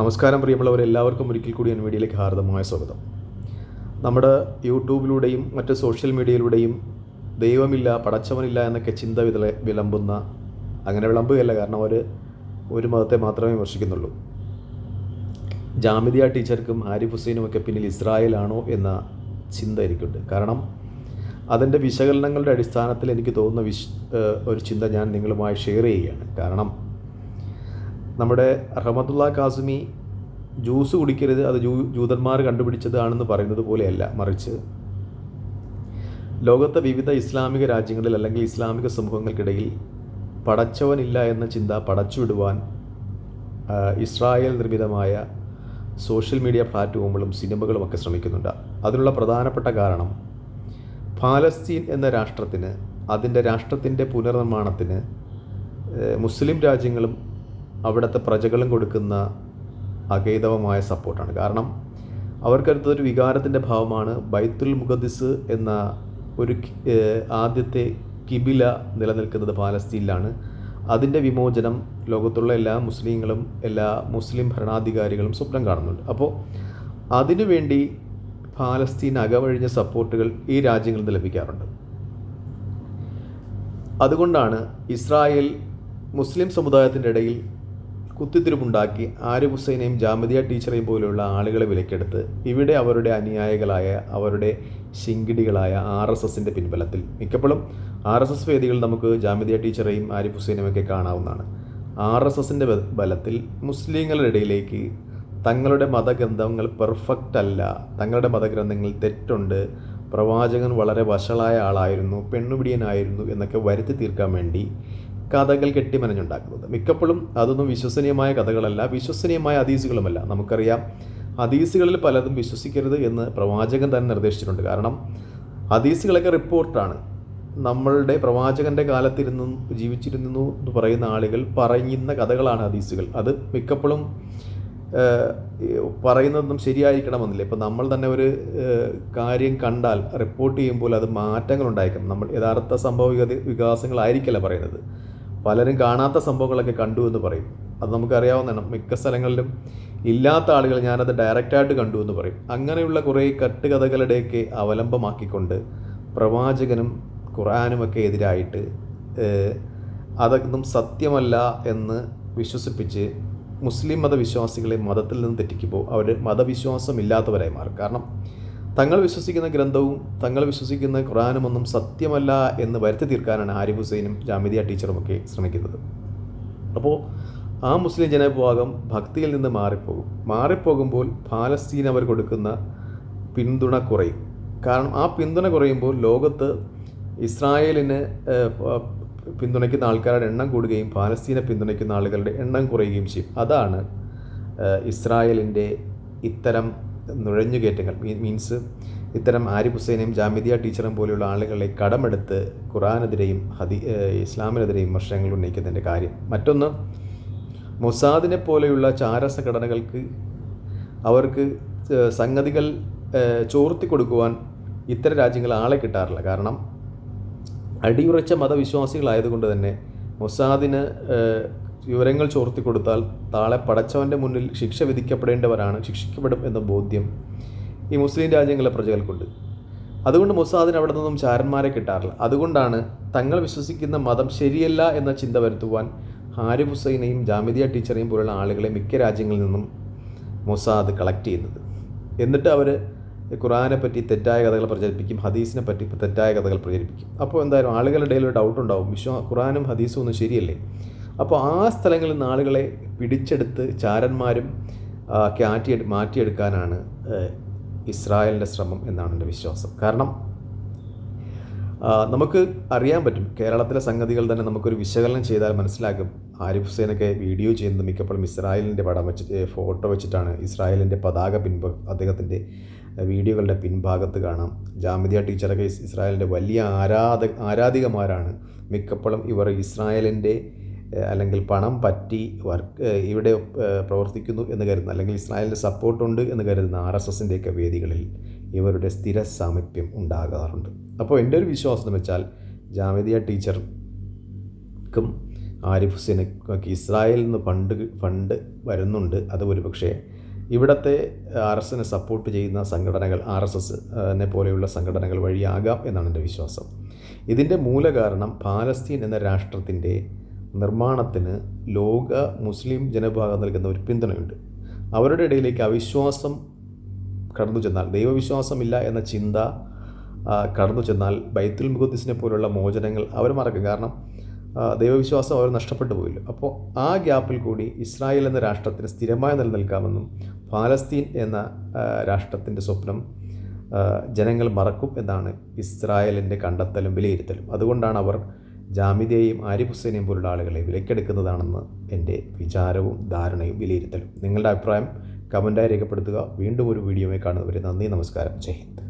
നമസ്കാരം പ്രിയമുള്ളവർ എല്ലാവർക്കും ഒരിക്കൽ കൂടി എൻ വീഡിയോയിലേക്ക് ഹാർദമായ സ്വാഗതം. നമ്മുടെ യൂട്യൂബിലൂടെയും മറ്റ് സോഷ്യൽ മീഡിയയിലൂടെയും ദൈവമില്ല പടച്ചവനില്ല എന്നൊക്കെ ചിന്ത വിതല വിളമ്പുന്ന അങ്ങനെ വിളമ്പുകയല്ല കാരണം അവർ ഒരു മതത്തെ മാത്രമേ വിമർശിക്കുന്നുള്ളൂ. ജാമിദിയ ടീച്ചർക്കും ആരിഫ് ഹുസൈനുമൊക്കെ പിന്നിൽ ഇസ്രായേലാണോ എന്ന ചിന്ത എനിക്കുണ്ട്. കാരണം അതിന്റെ വിശകലനങ്ങളുടെ അടിസ്ഥാനത്തിൽ എനിക്ക് തോന്നുന്ന വിശ് ഒരു ചിന്ത ഞാൻ നിങ്ങളുമായി ഷെയർ ചെയ്യുകയാണ്. കാരണം നമ്മുടെ റഹമത്തുള്ള ഖാസിമി ജ്യൂസ് കുടിക്കരുത് അത് ജൂ ജൂതന്മാർ കണ്ടുപിടിച്ചതാണെന്ന് പറയുന്നത് പോലെയല്ല മറിച്ച് ലോകത്തെ വിവിധ ഇസ്ലാമിക രാജ്യങ്ങളിൽ അല്ലെങ്കിൽ ഇസ്ലാമിക സമൂഹങ്ങൾക്കിടയിൽ പടച്ചവനില്ല എന്ന ചിന്ത പടച്ചുവിടുവാൻ ഇസ്രായേൽ നിർമ്മിതമായ സോഷ്യൽ മീഡിയ പ്ലാറ്റ്ഫോമുകളും സിനിമകളും ഒക്കെ ശ്രമിക്കുന്നുണ്ട്. അതിനുള്ള പ്രധാനപ്പെട്ട കാരണം പാലസ്തീൻ എന്ന രാഷ്ട്രത്തിന് അതിന്റെ രാഷ്ട്രത്തിന്റെ പുനർനിർമ്മാണത്തിന് മുസ്ലിം രാജ്യങ്ങളും അവിടുത്തെ പ്രജകളും കൊടുക്കുന്ന അകേതവമായ സപ്പോർട്ടാണ്. കാരണം അവർക്കടുത്തൊരു വികാരത്തിന്റെ ഭാവമാണ് ബൈത്തുൽ മുഖദിസ് എന്ന ഒരു ആദ്യത്തെ കിബില നിലനിൽക്കുന്നത് പാലസ്തീനിലാണ്. അതിന്റെ വിമോചനം ലോകത്തുള്ള എല്ലാ മുസ്ലിങ്ങളും എല്ലാ മുസ്ലിം ഭരണാധികാരികളും സ്വപ്നം കാണുന്നുണ്ട്. അപ്പോൾ അതിനുവേണ്ടി പാലസ്തീൻ അകവഴിഞ്ഞ സപ്പോർട്ടുകൾ ഈ രാജ്യങ്ങളിൽ നിന്ന് ലഭിക്കാറുണ്ട്. അതുകൊണ്ടാണ് ഇസ്രായേൽ മുസ്ലിം സമുദായത്തിന്റെ ഇടയിൽ കുത്തിത്തിരിപ്പുണ്ടാക്കി ആരിഫ് ഹുസൈനെയും ജാമതിയ ടീച്ചറെയും പോലെയുള്ള ആളുകളെ വിലക്കെടുത്ത് ഇവിടെ അവരുടെ അനുയായികളായ അവരുടെ ശിങ്കിടികളായ ആർ എസ് എസിന്റെ പിൻബലത്തിൽ. മിക്കപ്പോഴും ആർ എസ് എസ് വേദികൾ നമുക്ക് ജാമതിയ ടീച്ചറെയും ആരിഫ് ഹുസൈനെയും ഒക്കെ കാണാവുന്നതാണ്. ആർ എസ് എസിന്റെ ബലത്തിൽ മുസ്ലിങ്ങളുടെ ഇടയിലേക്ക് തങ്ങളുടെ മതഗ്രന്ഥങ്ങൾ പെർഫെക്റ്റ് അല്ല. തങ്ങളുടെ മതഗ്രന്ഥങ്ങളിൽ തെറ്റുണ്ട്. പ്രവാചകൻ വളരെ വഷളായ ആളായിരുന്നു പെണ്ണുപിടിയനായിരുന്നു എന്നൊക്കെ വരുത്തി തീർക്കാൻ വേണ്ടി കഥകൾ കെട്ടിമനഞ്ഞുണ്ടാക്കുന്നത്. മിക്കപ്പോഴും അതൊന്നും വിശ്വസനീയമായ കഥകളല്ല. വിശ്വസനീയമായ അതീസുകളുമല്ല നമുക്കറിയാം അതീസുകളിൽ പലതും വിശ്വസിക്കരുത് എന്ന് പ്രവാചകൻ തന്നെ നിർദ്ദേശിച്ചിട്ടുണ്ട്. കാരണം അതീസുകളൊക്കെ റിപ്പോർട്ടാണ്. നമ്മളുടെ പ്രവാചകന്റെ കാലത്തിരുന്നു ജീവിച്ചിരുന്നു എന്ന് പറയുന്ന ആളുകൾ പറയുന്ന കഥകളാണ് ഹദീസുകൾ. അത് മിക്കപ്പോഴും പറയുന്നതൊന്നും ശരിയായിരിക്കണമെന്നില്ല. ഇപ്പം നമ്മൾ തന്നെ ഒരു കാര്യം കണ്ടാൽ റിപ്പോർട്ട് ചെയ്യുമ്പോൾ അത് മാറ്റങ്ങൾ ഉണ്ടായേക്കാം നമ്മൾ യഥാർത്ഥ സംഭവ വികാസങ്ങളായിരിക്കില്ല പറയുന്നത്. പലരും കാണാത്ത സംഭവങ്ങളൊക്കെ കണ്ടു എന്ന് പറയും. അത് നമുക്കറിയാവുന്നതാണ് മിക്ക സ്ഥലങ്ങളിലും ഇല്ലാത്ത ആളുകൾ ഞാനത് ഡയറക്റ്റായിട്ട് കണ്ടു എന്ന് പറയും. അങ്ങനെയുള്ള കുറേ കട്ടുകഥകളുടെയൊക്കെ അവലംബമാക്കിക്കൊണ്ട് പ്രവാചകനും ഖുറാനുമൊക്കെ എതിരായിട്ട് അതൊന്നും സത്യമല്ല എന്ന് വിശ്വസിപ്പിച്ച് മുസ്ലിം മതവിശ്വാസികളെ മതത്തിൽ നിന്ന് തെറ്റിക്കുമ്പോൾ അവർ മതവിശ്വാസം ഇല്ലാത്തവരായി മാറും. കാരണം തങ്ങൾ വിശ്വസിക്കുന്ന ഗ്രന്ഥവും തങ്ങൾ വിശ്വസിക്കുന്ന ഖുറാനുമൊന്നും സത്യമല്ല എന്ന് വരുത്തി തീർക്കാനാണ് ആരിഫ് ഹുസൈനും ജാമിദിയ ടീച്ചറും ഒക്കെ ശ്രമിക്കുന്നത്. അപ്പോൾ ആ മുസ്ലിം ജനവിഭാഗം ഭക്തിയിൽ നിന്ന് മാറിപ്പോകും. മാറിപ്പോകുമ്പോൾ പാലസ്തീൻ അവർ കൊടുക്കുന്ന പിന്തുണ കുറയും. കാരണം ആ പിന്തുണ കുറയുമ്പോൾ ലോകത്ത് ഇസ്രായേലിന് പിന്തുണയ്ക്കുന്ന ആൾക്കാരുടെ എണ്ണം കൂടുകയും പാലസ്തീനെ പിന്തുണയ്ക്കുന്ന ആളുകളുടെ എണ്ണം കുറയുകയും ചെയ്യും. അതാണ് ഇസ്രായേലിന്റെ ഇത്തരം നുഴഞ്ഞുകയറ്റങ്ങൾ മീൻസ് ഇത്തരം ആരിഫ് ഹുസൈനെയും ജാമിദിയ ടീച്ചറും പോലെയുള്ള ആളുകളെ കടമെടുത്ത് ഖുറാനെതിരെയും ഹദി ഇസ്ലാമിനെതിരെയും വർഷങ്ങൾ ഉന്നയിക്കുന്നതിന്റെ കാര്യം. മറ്റൊന്ന് മൊസാദിനെ പോലെയുള്ള ചാര സംഘടനകൾക്ക് അവർക്ക് സംഗതികൾ ചോർത്തി കൊടുക്കുവാൻ ഇത്തരം രാജ്യങ്ങൾ ആളെ കിട്ടാറില്ല. കാരണം അടിയുറച്ച മതവിശ്വാസികളായതുകൊണ്ട് തന്നെ മൊസാദിന് വിവരങ്ങൾ ചോർത്തി കൊടുത്താൽ താളെ പടച്ചവന്റെ മുന്നിൽ ശിക്ഷ വിധിക്കപ്പെടേണ്ടവരാണ്. ശിക്ഷിക്കപ്പെടും എന്ന ബോധ്യം ഈ മുസ്ലിം രാജ്യങ്ങളിലെ പ്രജകൾക്കുണ്ട്. അതുകൊണ്ട് മൊസാദിന് അവിടെ നിന്നും ചാരന്മാരെ കിട്ടാറില്ല. അതുകൊണ്ടാണ് തങ്ങൾ വിശ്വസിക്കുന്ന മതം ശരിയല്ല എന്ന ചിന്ത വരുത്തുവാൻ ഹാരിഫ് ഹുസൈനെയും ജാമിദിയ ടീച്ചറെയും പോലുള്ള ആളുകളെ മിക്ക രാജ്യങ്ങളിൽ നിന്നും മൊസാദ് കളക്ട് ചെയ്യുന്നത്. എന്നിട്ട് അവർ ഖുറാനെ പറ്റി തെറ്റായ കഥകൾ പ്രചരിപ്പിക്കും ഹദീസിനെ പറ്റി തെറ്റായ കഥകൾ പ്രചരിപ്പിക്കും. അപ്പോൾ എന്തായാലും ആളുകളുടെ ഇടയിൽ ഒരു ഡൗട്ട് ഉണ്ടാവും. വിശ്വ ഖുറാനും ഹദീസും ഒന്നും ശരിയല്ലേ? അപ്പോൾ ആ സ്ഥലങ്ങളിൽ നിന്ന് ആളുകളെ പിടിച്ചെടുത്ത് ചാരന്മാരും ഒക്കെ ആറ്റി മാറ്റിയെടുക്കാനാണ് ഇസ്രായേലിന്റെ ശ്രമം എന്നാണ് എന്റെ വിശ്വാസം. കാരണം നമുക്ക് അറിയാൻ പറ്റും കേരളത്തിലെ സംഗതികൾ തന്നെ നമുക്കൊരു വിശകലനം ചെയ്താൽ മനസ്സിലാകും. ആരിഫ് ഹുസൈനൊക്കെ വീഡിയോ ചെയ്യുന്നത് മിക്കപ്പോഴും ഇസ്രായേലിന്റെ പടം വെച്ച് ഫോട്ടോ വെച്ചിട്ടാണ്. ഇസ്രായേലിന്റെ പതാക പിൻഭ അദ്ദേഹത്തിന്റെ വീഡിയോകളുടെ പിൻഭാഗത്ത് കാണാം. ജാമ്യ ടീച്ചറൊക്കെ ഇസ് ഇസ്രായേലിന്റെ വലിയ ആരാധ ആരാധികമാരാണ്. മിക്കപ്പോഴും ഇവർ ഇസ്രായേലിന്റെ അല്ലെങ്കിൽ പണം പറ്റി വർക്ക് ഇവിടെ പ്രവർത്തിക്കുന്നു എന്ന് കരുതുന്ന അല്ലെങ്കിൽ ഇസ്രായേലിന്റെ സപ്പോർട്ടുണ്ട് എന്ന് കരുതുന്ന ആർ എസ് എസിന്റെയൊക്കെ വേദികളിൽ ഇവരുടെ സ്ഥിര സാമീപ്യം ഉണ്ടാകാറുണ്ട്. അപ്പോൾ എന്റെ ഒരു വിശ്വാസം എന്ന് വെച്ചാൽ ജാമിദിയ ടീച്ചർക്കും ആരിഫ് ഹുസൈനൊക്കെ ഇസ്രായേലിൽ നിന്ന് ഫണ്ട് ഫണ്ട് വരുന്നുണ്ട്. അത് ഒരുപക്ഷേ ഇവിടുത്തെ ആർ എസ് എസിനെ സപ്പോർട്ട് ചെയ്യുന്ന സംഘടനകൾ ആർ എസ് എസ് എന്നെ പോലെയുള്ള സംഘടനകൾ വഴിയാകാം എന്നാണ് എന്റെ വിശ്വാസം. ഇതിന്റെ മൂലകാരണം പാലസ്തീൻ എന്ന രാഷ്ട്രത്തിന്റെ നിർമ്മാണത്തിന് ലോക മുസ്ലിം ജനവിഭാഗം നൽകുന്ന ഒരു പിന്തുണയുണ്ട്. അവരുടെ ഇടയിലേക്ക് അവിശ്വാസം കടന്നു ചെന്നാൽ ദൈവവിശ്വാസമില്ല എന്ന ചിന്ത കടന്നു ചെന്നാൽ ബൈത്തുൽ മുഖദ്സിനെ പോലുള്ള മോചനങ്ങൾ അവർ മറക്കും. കാരണം ദൈവവിശ്വാസം അവർ നഷ്ടപ്പെട്ടു പോയില്ല. അപ്പോൾ ആ ഗ്യാപ്പിൽ കൂടി ഇസ്രായേൽ എന്ന രാഷ്ട്രത്തിന് സ്ഥിരമായി നിലനിൽക്കാമെന്നും പാലസ്തീൻ എന്ന രാഷ്ട്രത്തിന്റെ സ്വപ്നം ജനങ്ങൾ മറക്കും എന്നാണ് ഇസ്രായേലിന്റെ കണ്ടെത്തലും വിലയിരുത്തലും. അതുകൊണ്ടാണ് അവർ ജാമിദയെയും ആരിഫ് ഹുസൈനെയും പോലുള്ള ആളുകളെ വിലക്കെടുക്കുന്നതാണെന്ന് എന്റെ വിചാരവും ധാരണയും വിലയിരുത്തലും. നിങ്ങളുടെ അഭിപ്രായം കമന്റായി രേഖപ്പെടുത്തുക. വീണ്ടും ഒരു വീഡിയോയിൽ കാണുന്നവരെ നന്ദി നമസ്കാരം. ജയ് ഹിന്ദ്.